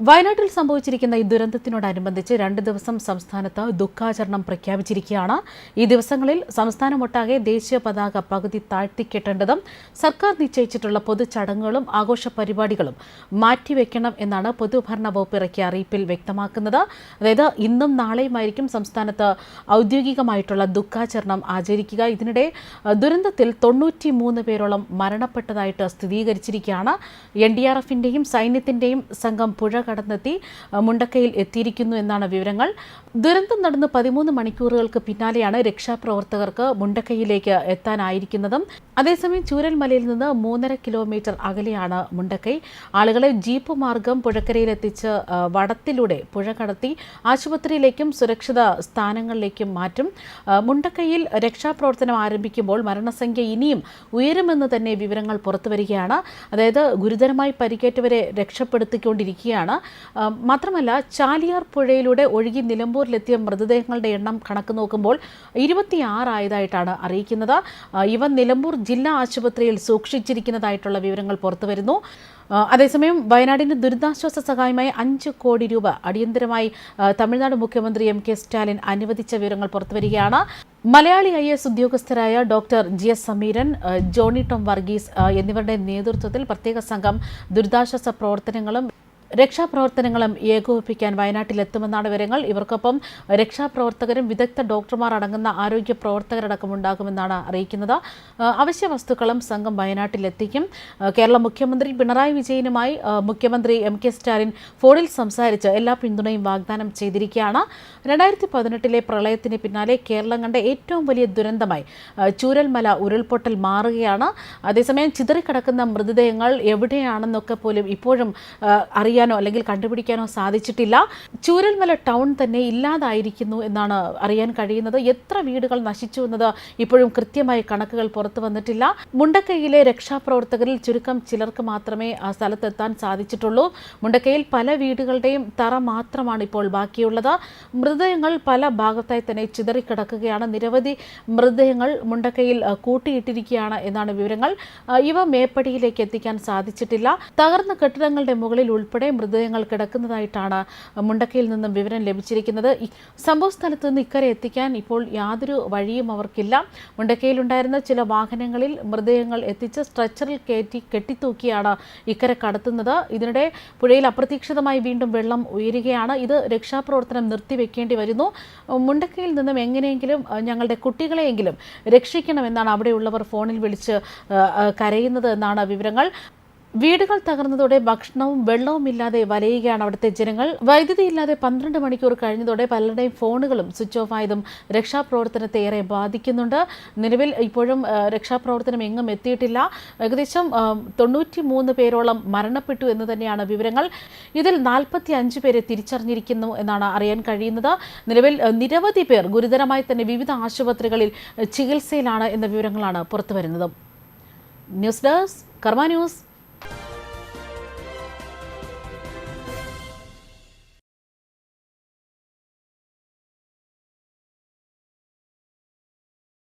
വയനാട്ടിൽ സംഭവിച്ചിരിക്കുന്ന ഈ ദുരന്തത്തിനോടനുബന്ധിച്ച് രണ്ട് ദിവസം സംസ്ഥാനത്ത് ദുഃഖാചരണം പ്രഖ്യാപിച്ചിരിക്കുകയാണ്. ഈ ദിവസങ്ങളിൽ സംസ്ഥാനമൊട്ടാകെ ദേശീയ പതാക പകുതി താഴ്ത്തിക്കെട്ടേണ്ടതും സർക്കാർ നിശ്ചയിച്ചിട്ടുള്ള പൊതുചടങ്ങുകളും ആഘോഷ പരിപാടികളും മാറ്റിവെക്കണം എന്നാണ് പൊതുഭരണ വകുപ്പ് ഇറക്കിയ അറിയിപ്പിൽ വ്യക്തമാക്കുന്നത്. അതായത് ഇന്നും നാളെയുമായിരിക്കും സംസ്ഥാനത്ത് ഔദ്യോഗികമായിട്ടുള്ള ദുഃഖാചരണം ആചരിക്കുക. ഇതിനിടെ ദുരന്തത്തിൽ തൊണ്ണൂറ്റി മൂന്ന് പേരോളം മരണപ്പെട്ടതായിട്ട് സ്ഥിരീകരിച്ചിരിക്കുകയാണ്. എൻ ഡി ആർ എഫിന്റെയും സൈന്യത്തിന്റെയും സംഘം പുഴ കടന്നെത്തി മുണ്ടക്കയിൽ എത്തിയിരിക്കുന്നു എന്നാണ് വിവരങ്ങൾ. ദുരന്തം നടന്ന് പതിമൂന്ന് മണിക്കൂറുകൾക്ക് പിന്നാലെയാണ് രക്ഷാപ്രവർത്തകർക്ക് മുണ്ടക്കയിലേക്ക് എത്താനായിരിക്കുന്നതും. അതേസമയം ചൂരൽമലയിൽ നിന്ന് മൂന്നര കിലോമീറ്റർ അകലെയാണ് മുണ്ടക്കൈ. ആളുകളെ ജീപ്പ് മാർഗം പുഴക്കരയിലെത്തിച്ച് വടത്തിലൂടെ പുഴ കടത്തി ആശുപത്രിയിലേക്കും സുരക്ഷിത സ്ഥാനങ്ങളിലേക്കും മാറ്റും. മുണ്ടക്കൈയിൽ രക്ഷാപ്രവർത്തനം ആരംഭിക്കുമ്പോൾ മരണസംഖ്യ ഇനിയും ഉയരുമെന്ന് തന്നെ വിവരങ്ങൾ പുറത്തുവരികയാണ്. അതായത് ഗുരുതരമായി പരിക്കേറ്റവരെ രക്ഷപ്പെടുത്തിക്കൊണ്ടിരിക്കുകയാണ്. ആ, മാത്രമല്ല ചാലിയാർ പുഴയിലൂടെ ഒഴുകി നിലമ്പൂരിലെത്തിയ മൃതദേഹങ്ങളുടെ എണ്ണം കണക്ക് നോക്കുമ്പോൾ ഇരുപത്തിയാറായതായിട്ടാണ് അറിയിക്കുന്നത്. ഇവ നിലമ്പൂർ ജില്ലാ ആശുപത്രിയിൽ സൂക്ഷിച്ചിരിക്കുന്നതായിട്ടുള്ള വിവരങ്ങൾ പുറത്തുവരുന്നു അതേസമയം വയനാടിന് ദുരിതാശ്വാസ സഹായമായി അഞ്ച് കോടി രൂപ അടിയന്തരമായി തമിഴ്നാട് മുഖ്യമന്ത്രി എം കെ സ്റ്റാലിൻ അനുവദിച്ച വിവരങ്ങൾ പുറത്തുവരികയാണ് Malayali I S ഉദ്യോഗസ്ഥരായ doctor G S Sameeran Johny Tom Varghese എന്നിവരുടെ നേതൃത്വത്തിൽ പ്രത്യേക സംഘം ദുരിതാശ്വാസ പ്രവർത്തനങ്ങളും രക്ഷാപ്രവർത്തനങ്ങളും ഏകോപിപ്പിക്കാൻ വയനാട്ടിലെത്തുമെന്നാണ് വിവരങ്ങൾ. ഇവർക്കൊപ്പം രക്ഷാപ്രവർത്തകരും വിദഗ്ധ ഡോക്ടർമാർ അടങ്ങുന്ന ആരോഗ്യ പ്രവർത്തകരടക്കം ഉണ്ടാകുമെന്നാണ് അറിയിക്കുന്നത്. അവശ്യ വസ്തുക്കളും സംഘം വയനാട്ടിലെത്തിക്കും. കേരള മുഖ്യമന്ത്രി പിണറായി വിജയനുമായി മുഖ്യമന്ത്രി എം കെ സ്റ്റാലിൻ ഫോണിൽ സംസാരിച്ച് എല്ലാ പിന്തുണയും വാഗ്ദാനം ചെയ്തിരിക്കുകയാണ്. രണ്ടായിരത്തി പതിനെട്ടിലെ പ്രളയത്തിന് പിന്നാലെ കേരളം കണ്ട ഏറ്റവും വലിയ ദുരന്തമായി ചൂരൽമല ഉരുൾപൊട്ടൽ മാറുകയാണ്. അതേസമയം ചിതറിക്കിടക്കുന്ന മൃതദേഹങ്ങൾ എവിടെയാണെന്നൊക്കെ പോലും ഇപ്പോഴും ആ, അറിയാനോ അല്ലെങ്കിൽ കണ്ടുപിടിക്കാനോ സാധിച്ചിട്ടില്ല. ചൂരൽമല ടൗൺ തന്നെ ഇല്ലാതായിരിക്കുന്നു എന്നാണ് അറിയാൻ കഴിയുന്നത്. എത്ര വീടുകൾ നശിച്ചു എന്നത് ഇപ്പോഴും കൃത്യമായി കണക്കുകൾ പുറത്തു വന്നിട്ടില്ല. മുണ്ടക്കൈയിലെ രക്ഷാപ്രവർത്തകരിൽ ചുരുക്കം ചിലർക്ക് മാത്രമേ ആ സ്ഥലത്തെത്താൻ സാധിച്ചിട്ടുള്ളൂ. മുണ്ടക്കൈയിൽ പല വീടുകളുടെയും തറ മാത്രമാണ് ഇപ്പോൾ ബാക്കിയുള്ളത്. മൃതദേഹങ്ങൾ പല ഭാഗത്തായി തന്നെ ചിതറിക്കിടക്കുകയാണ്. നിരവധി മൃതദേഹങ്ങൾ മുണ്ടക്കയിൽ കൂട്ടിയിട്ടിരിക്കുകയാണ് എന്നാണ് വിവരങ്ങൾ. ഇവ മേപ്പടിയിലേക്ക് എത്തിക്കാൻ സാധിച്ചിട്ടില്ല. തകർന്ന കെട്ടിടങ്ങളുടെ മുകളിൽ ഉൾപ്പെടെ മൃതദേഹങ്ങൾ കിടക്കുന്നതായിട്ടാണ് മുണ്ടക്കയിൽ നിന്നും വിവരം ലഭിച്ചിരിക്കുന്നത്. സംഭവ സ്ഥലത്ത് നിന്ന് ഇക്കരെ എത്തിക്കാൻ ഇപ്പോൾ യാതൊരു വഴിയും അവർക്കില്ല. മുണ്ടക്കയിലുണ്ടായിരുന്ന ചില വാഹനങ്ങളിൽ മൃതദേഹങ്ങൾ എത്തിച്ച് സ്ട്രെച്ചറിൽ കയറ്റി കെട്ടിത്തൂക്കിയാണ് ഇക്കരെ കടത്തുന്നത്. ഇതിനിടെ പുഴയിൽ അപ്രതീക്ഷിതമായി വീണ്ടും വെള്ളം ഉയരുകയാണ്. ഇത് രക്ഷാപ്രവർത്തനം നിർത്തിവെക്കേണ്ടി വരുന്നു. മുണ്ടക്കയിൽ നിന്നും എങ്ങനെയെങ്കിലും ഞങ്ങളുടെ കുട്ടികളെയെങ്കിലും രക്ഷിക്കണമെന്നാണ് അവിടെയുള്ളവർ ഫോണിൽ വിളിച്ച് കരയുന്നത് എന്നാണ് വിവരങ്ങൾ. വീടുകൾ തകർന്നതോടെ ഭക്ഷണവും വെള്ളവും ഇല്ലാതെ വലയുകയാണ് അവിടുത്തെ ജനങ്ങൾ. വൈദ്യുതി ഇല്ലാതെ പന്ത്രണ്ട് മണിക്കൂർ കഴിഞ്ഞതോടെ പലരുടെയും ഫോണുകളും സ്വിച്ച് ഓഫ് ആയതും രക്ഷാപ്രവർത്തനത്തെ ഏറെ ബാധിക്കുന്നുണ്ട്. നിലവിൽ ഇപ്പോഴും രക്ഷാപ്രവർത്തനം എങ്ങും എത്തിയിട്ടില്ല. ഏകദേശം തൊണ്ണൂറ്റി മൂന്ന് പേരോളം മരണപ്പെട്ടു എന്ന് തന്നെയാണ് വിവരങ്ങൾ. ഇതിൽ നാൽപ്പത്തി അഞ്ച് പേരെ തിരിച്ചറിഞ്ഞിരിക്കുന്നു എന്നാണ് അറിയാൻ കഴിയുന്നത്. നിലവിൽ നിരവധി പേർ ഗുരുതരമായി തന്നെ വിവിധ ആശുപത്രികളിൽ ചികിത്സയിലാണ് എന്ന വിവരങ്ങളാണ് പുറത്തുവരുന്നത്. News desk Karma news.